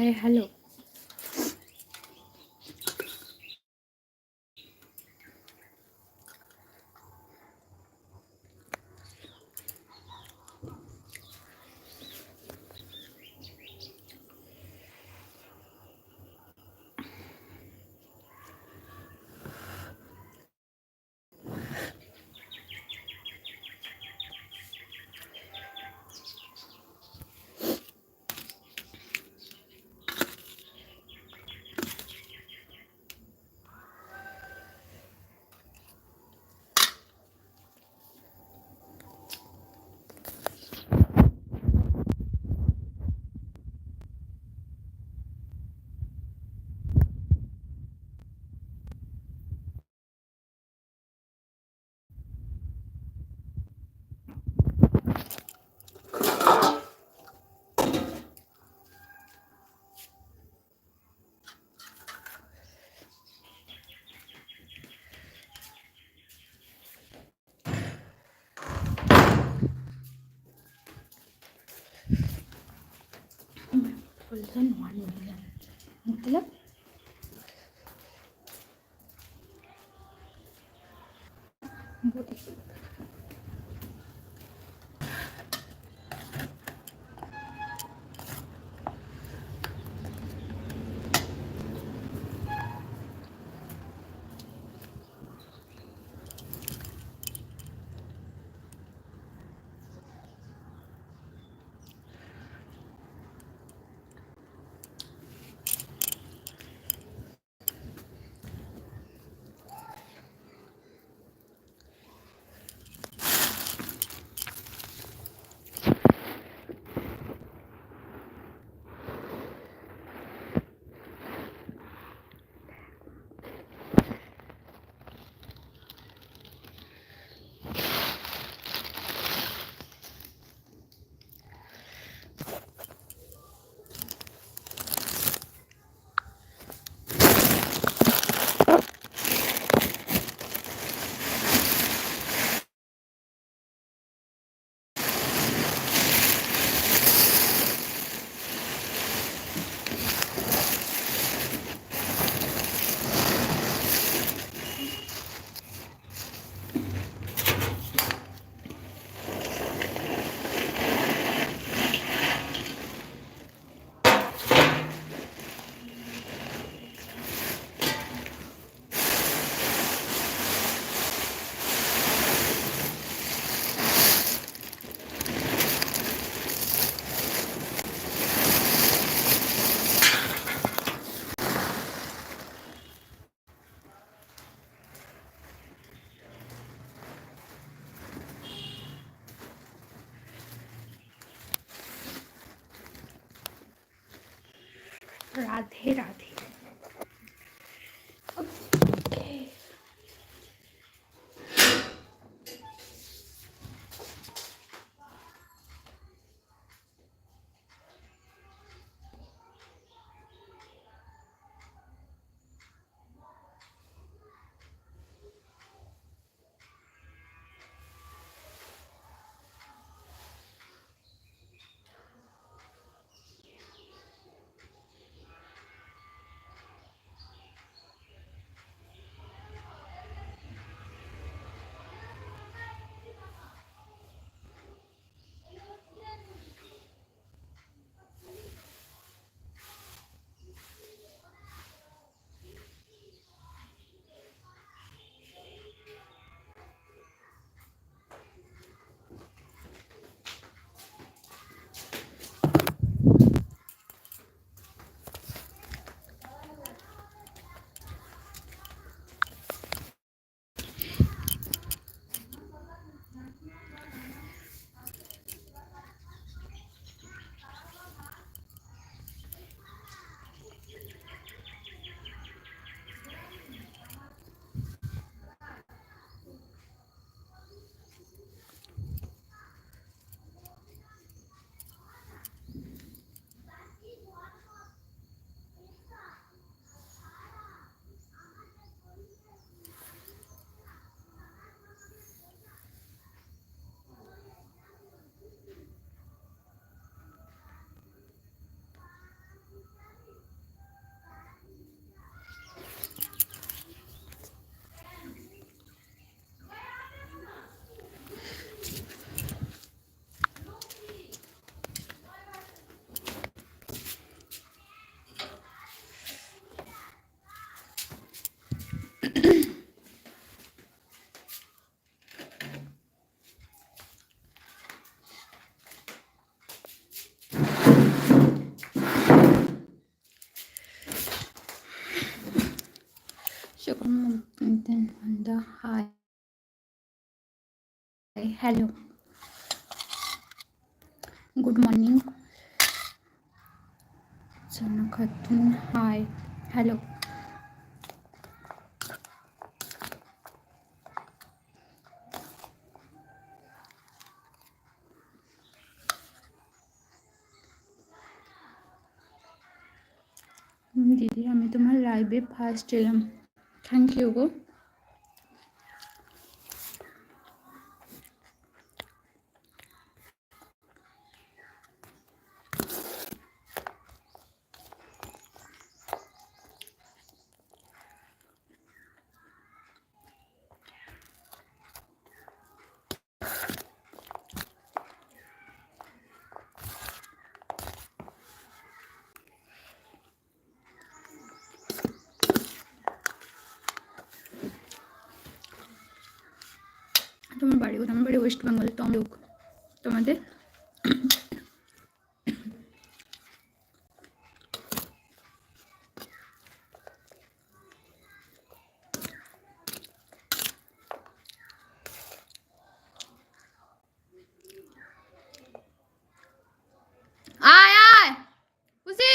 Hi hello ያስገቡልን ዋን ሚሊዮን ምትለው Radhe Radhe On the hi. Hello. Good morning. Sana Khatun. Hi. Hello. দিদি আমি তোমার লাইভে first এলাম 간 키우고 তোমার বাড়ি কোথায় বাড়ি ওয়েস্ট বেঙ্গল তমলুক তোমাদের আয় আয় খুশি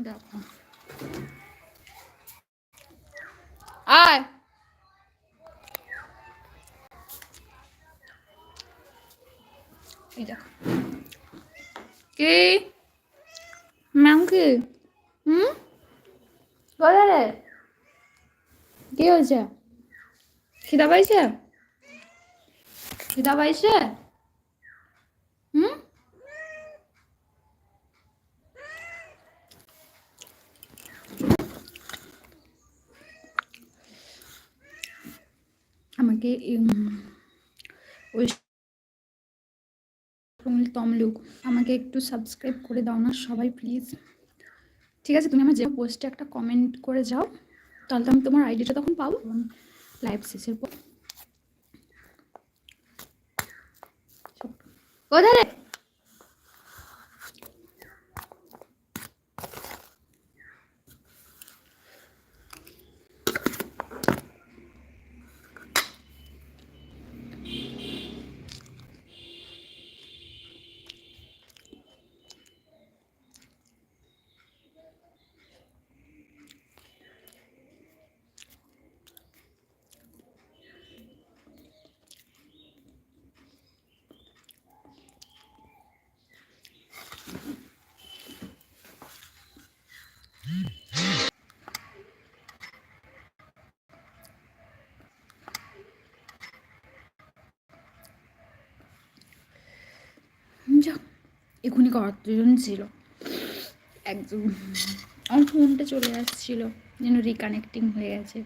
দেখো আয় এই দেখো কে ম্যাম কে হুম কোথায় রে কি হয়েছে খিদা পাইছে? খিদা পাইছে? হুম? আমাকে ওই তমিল তমলুক আমাকে একটু সাবস্ক্রাইব করে দাও না সবাই প্লিজ ঠিক আছে, তুমি আমার যে পোস্টে একটা কমেন্ট করে যাও। তাহলে তো আমি তোমার আইডিটা তখন পাবো। লাইভ শেষের পর। কোথায় রে যা এখনই কতজন ছিল। একদম। আমার ফোনটা চলে আসছিল যেন রিকানেক্টিং হয়ে গেছে।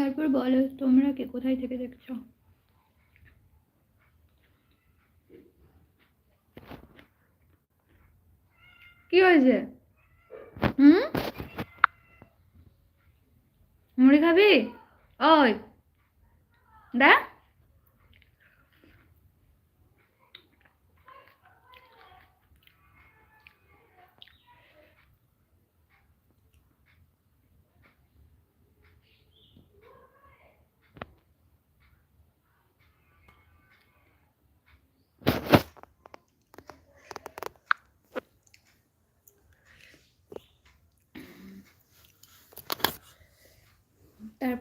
তারপর বলো তোমরা কে? কোথায় থেকে দেখছ? কি হয়েছে? হুম? মুড়ি খাবি? ওই দা?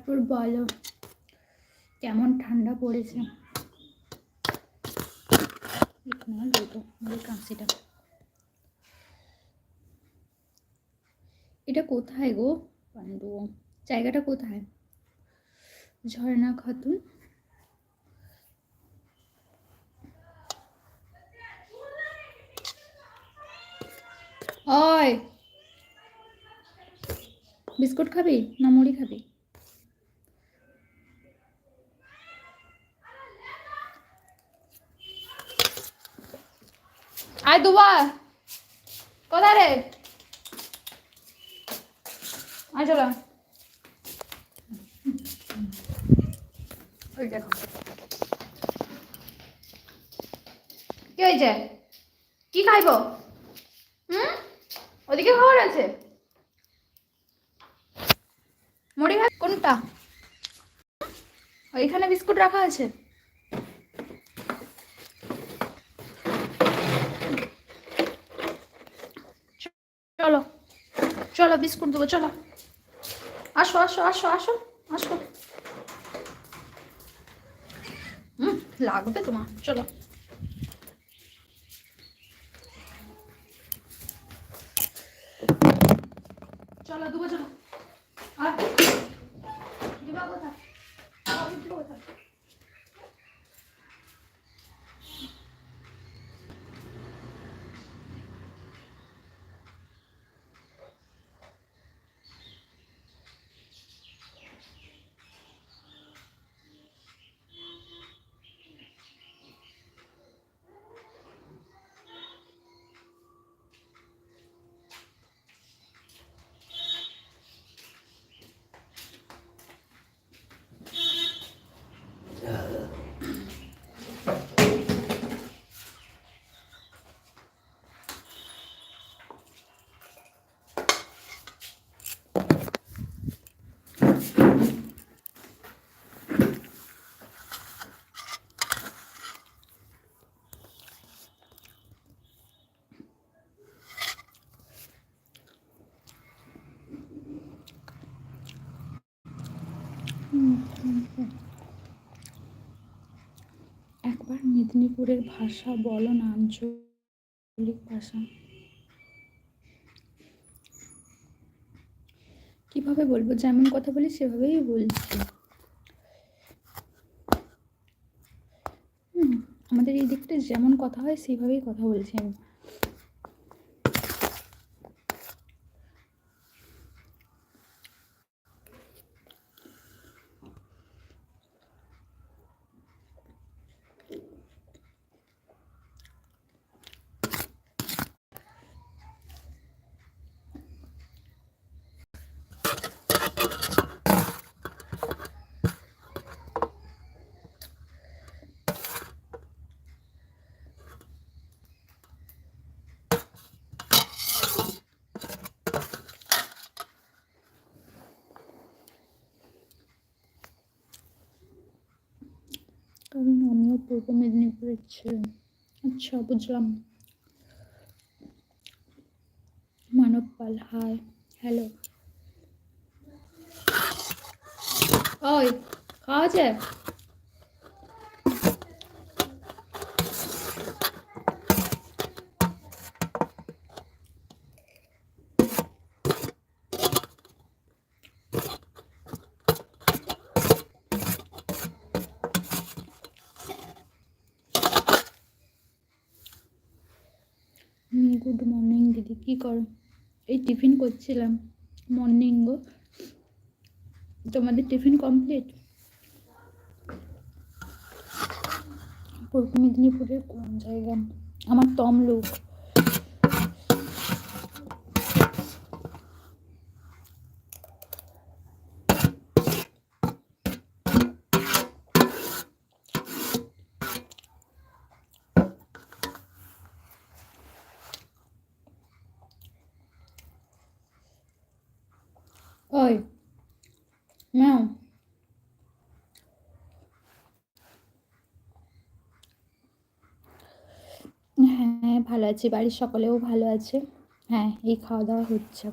তারপর বলো। কেমন ঠান্ডা পড়েছে? কাঁচিটা এটা কোথায় গো? পান্ডু, জায়গাটা কোথায়? ঝর্ণা খাতুন। বিস্কুট খাবি না মুড়ি খাবি? আয় দুবা। কোথায় রে? আয় চলো কি হয়েছে? কি খাইব? হুম? ওদিকে খাবার আছে? মুড়ি খাই কোনটা? ওইখানে বিস্কুট রাখা আছে চলো চলো বিস্কুট দেবো চলো। আসো আসো আসো আসো আসো। হুম লাগবে তোমার চলো চলো দেবো চলো আর দিবা কোথায় আর দিবা কোথায় একবার মেদিনীপুরের ভাষা বলো না, আঞ্চলিক ভাষা। কীভাবে বলব? যেমন কথা বলি, সেভাবেই বলছি। আমাদের এই দিকটা যেমন কথা হয়, সেইভাবেই কথা বলছি আমি কারণ আমিও পূর্ব ছেলে আচ্ছা বুঝলাম। Manab Pal hi hello. ওই খাওয়া যায়? গুড মর্নিং দিদি, কী করো? এই টিফিন করছিলাম। মর্নিং গো। তোমাদের টিফিন কমপ্লিট পূর্ব মেদিনীপুরের কোন জায়গা? আমার তমলুক ওই ম্যাও হ্যাঁ ভালো আছি বাড়ির সকলেও ভালো আছে। হ্যাঁ এই খাওয়া দাওয়া হচ্ছে।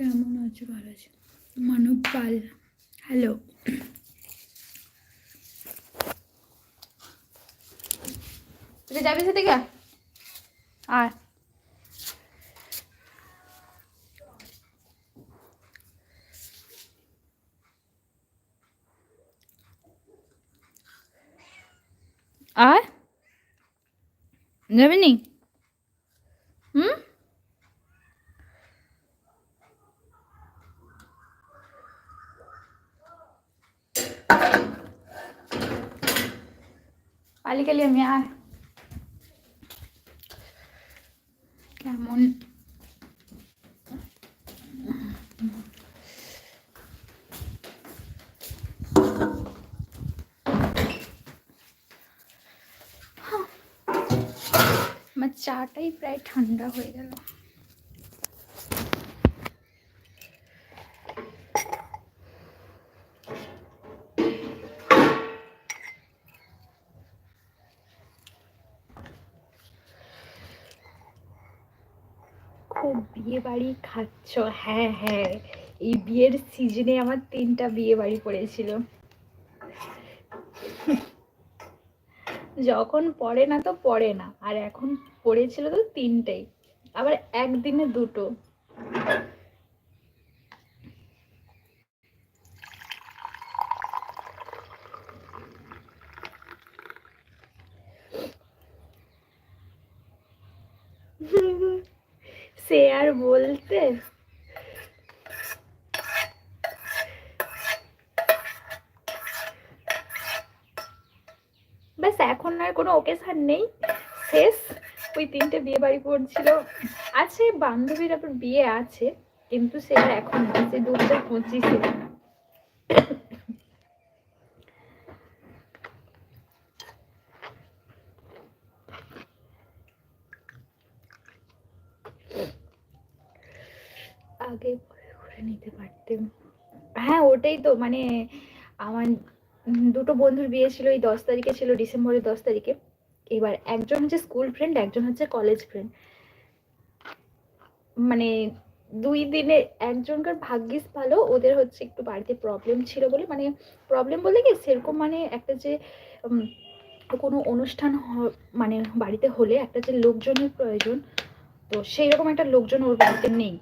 আছে ভালো আছে? মানব পাল হ্যালো তুই যাবি সেদিকে? আয়। আয়। যাবি পালি গেলি আমি আয় কেমন আমার চাটাই প্রায় ঠান্ডা হয়ে গেল খুব বিয়ে বাড়ি খাচ্ছ? হ্যাঁ হ্যাঁ। এই বিয়ের সিজনে আমার তিনটা বিয়ে বাড়ি পড়েছিল। যখন পড়ে না তো পড়ে না। আর এখন পড়েছিল তো তিনটেই। আবার একদিনে দুটো সে আর বলতে? ব্যাস, এখন আর কোনো ওকেশান নেই। শেষ। ওই তিনটে বিয়ে বাড়ি পড়ছিল। আছে, বান্ধবীর আবার বিয়ে আছে, কিন্তু সেটা এখন আছে দু হাজার পঁচিশে। আগে পরে করে নিতে পারতেন হ্যাঁ ওটাই তো মানে আমার দুটো বন্ধুর বিয়ে ছিল, এই দশ তারিখে ছিল, ডিসেম্বরের দশ তারিখে। এবার একজন হচ্ছে স্কুল ফ্রেন্ড একজন হচ্ছে কলেজ ফ্রেন্ড মানে দুই দিনে একজনকার ভাগ্যিস ভালো, ওদের হচ্ছে একটু বাড়িতে প্রবলেম ছিল বলে মানে প্রবলেম বলতে কি, সেরকম মানে একটা যে কোনো অনুষ্ঠান মানে বাড়িতে হলে একটা যে লোকজনের প্রয়োজন, তো সেই রকম একটা লোকজন ওর বাড়িতে নেই।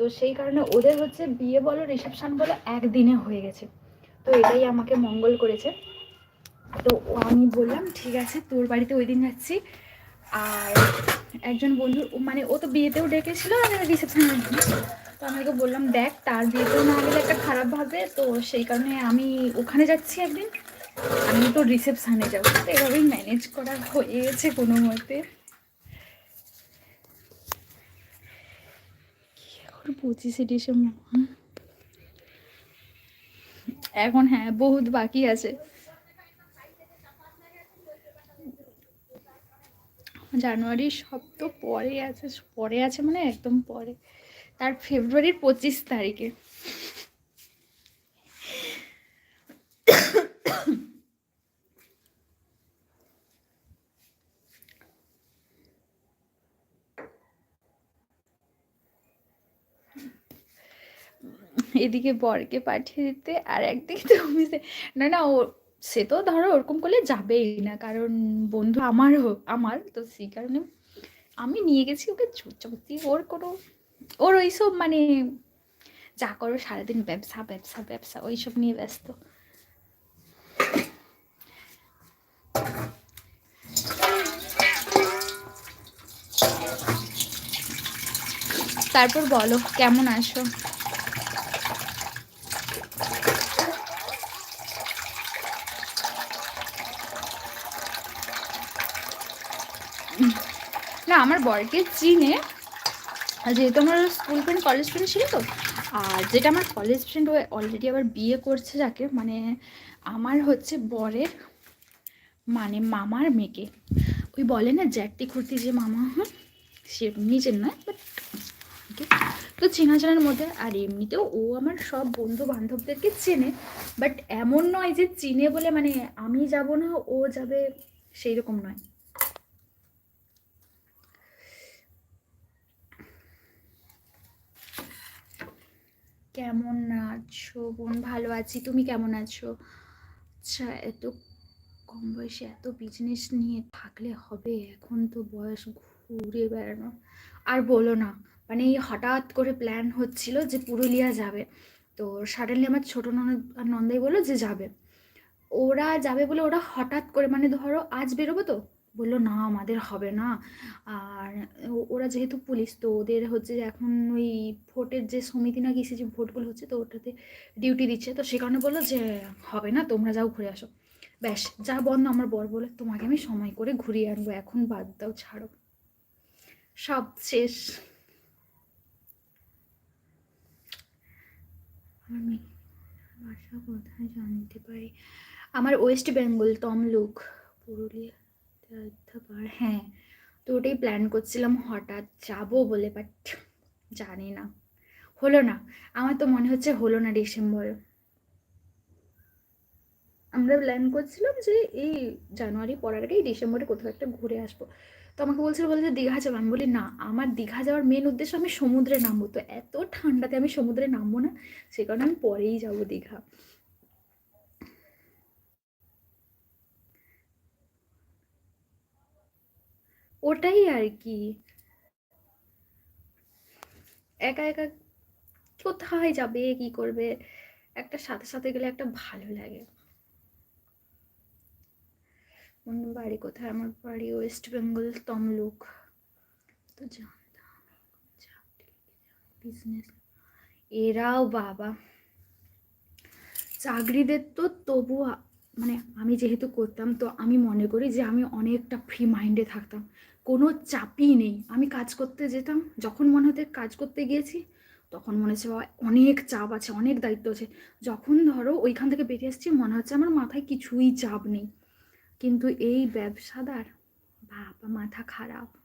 তো সেই কারণে ওদের হচ্ছে বিয়ে বলো রিসেপশান বলো একদিনে হয়ে গেছে। তো এটাই আমাকে মঙ্গল করেছে। তো আমি বললাম, ঠিক আছে, তোর বাড়িতে ওই দিন যাচ্ছি। আর একজন বন্ধু মানে ও তো বিয়েতেও ডেকেছিল আর রিসেপশন তো আমি ওকে বললাম, দেখ, তার বিয়েতেও না গেলে একটা খারাপ ভাবে, তো সেই কারণে আমি ওখানে যাচ্ছি একদিন। আমি তো রিসেপশানে যাব। তো এভাবেই ম্যানেজ করা হয়ে গেছে কোনো মতে। কি পঁচিশে ডিসেম্বর। এখন হ্যাঁ বহুত বাকি আছে। জানুয়ারির সব তো পরে আছে পরে আছে মানে একদম পরে। তার ফেব্রুয়ারির পঁচিশ তারিখে। এদিকে বরকে পাঠিয়ে দিতে আর একদিকে তুমি না না, ও, সে তো ধরো ওরকম করলে যাবেই না। কারণ বন্ধু আমার হোক আমার তো সেই কারণে আমি নিয়ে গেছি ওকে চুপচাপতি ওর কোনো, ওর ওইসব মানে যা করো সারাদিন ব্যবসা ব্যবসা ব্যবসা, ওইসব নিয়ে ব্যস্ত। তারপর বলো, কেমন আছো? না, আমার বরকে চিনে। যেহেতু আমার স্কুল ফ্রেন্ড কলেজ ফ্রেন্ড ছিল তো, আর যেটা আমার কলেজ ফ্রেন্ড ও অলরেডি আবার বিয়ে করছে যাকে মানে আমার হচ্ছে বরের মানে মামার মেয়েকে। ওই বলে না জ্যাঠি খুঁড়তি যে মামা হয় সে নিজের নয় বাট ওকে। তো চেনা জানার মধ্যে, আর এমনিতেও ও আমার সব বন্ধু বান্ধবদেরকে চেনে বাট এমন নয় যে চিনে বলে মানে আমি যাব না, ও যাবে সেই রকম নয়। কেমন আছো? বোন, ভালো আছি। তুমি কেমন আছো? আচ্ছা এত কম বয়সে এত বিজনেস নিয়ে থাকলে হবে? এখন তো বয়স ঘুরে বেড়ানো। আর বলো না মানে এই হঠাৎ করে প্ল্যান হচ্ছিল যে পুরুলিয়া যাবে। তো সাডেনলি আমার ছোটো ননদ আর নন্দাই বলল যে যাবে। ওরা যাবে বলে ওরা হঠাৎ করে মানে ধরো আজ বেরোবো তো? বলল, না, আমাদের হবে না। আর ওরা যেহেতু পুলিশ, তো ওদের হচ্ছে এখন ওই ভোটের যে সমিতি না কিসে যে ভোটগুলো হচ্ছে, তো ওটাতে ডিউটি দিচ্ছে। তো সে কারণে বলল যে, হবে না, তোমরা যাও ঘুরে আসো। ব্যাস, যা বন্ধ আমার বর বলে, তোমাকে আমি সময় করে ঘুরিয়ে আনব, এখন বাদ দাও, ছাড়ো। সব শেষ। আমার মেয়ে কোথায় জানতে পারি? আমার ওয়েস্ট বেঙ্গল তমলুক, পুরুলিয়া। হ্যাঁ। তো ওটাই প্ল্যান করছিলাম, হঠাৎ যাব বলে বাট জানি না। হলো না। আমার তো মনে হচ্ছে হলো না ডিসেম্বর। আমরা প্ল্যান করছিলাম যে এই জানুয়ারি পড়ার আগেই ডিসেম্বরে কোথাও একটা ঘুরে আসব। তো আমাকে বলছিল, বলে যে দীঘা যাব। আমি বলি, না, আমার দীঘা যাওয়ার মেন উদ্দেশ্য আমি সমুদ্রে নামবো। তো এত ঠান্ডাতে আমি সমুদ্রে নামবো না, সে কারণে আমি পরেই যাব দীঘা। ওটাই আর কি। একা একা কোথায় যাবে, কি করবে? একটা সাথে সাথে গেলে একটা ভালো লাগে। অন্য বাড়ি কোথায়? আমার বাড়ি ওয়েস্ট বেঙ্গল তমলুক। তো জানতাম বিজনেস এরাও বাবা। চাকরিদের তো তবু মানে আমি যেহেতু করতাম, তো আমি মনে করি যে আমি অনেকটা ফ্রি মাইন্ডে থাকতাম। কোনো চাপই নেই। আমি কাজ করতে যেতাম, যখন মনে হতে কাজ করতে গিয়েছি, তখন মনে হচ্ছে, বাবা, অনেক চাপ আছে, অনেক দায়িত্ব আছে। যখন ধরো ওইখান থেকে বেরিয়ে আসছি, মনে হচ্ছে আমার মাথায় কিছুই চাপ নেই। কিন্তু এই ব্যবসাদার, বাবা, মাথা খারাপ।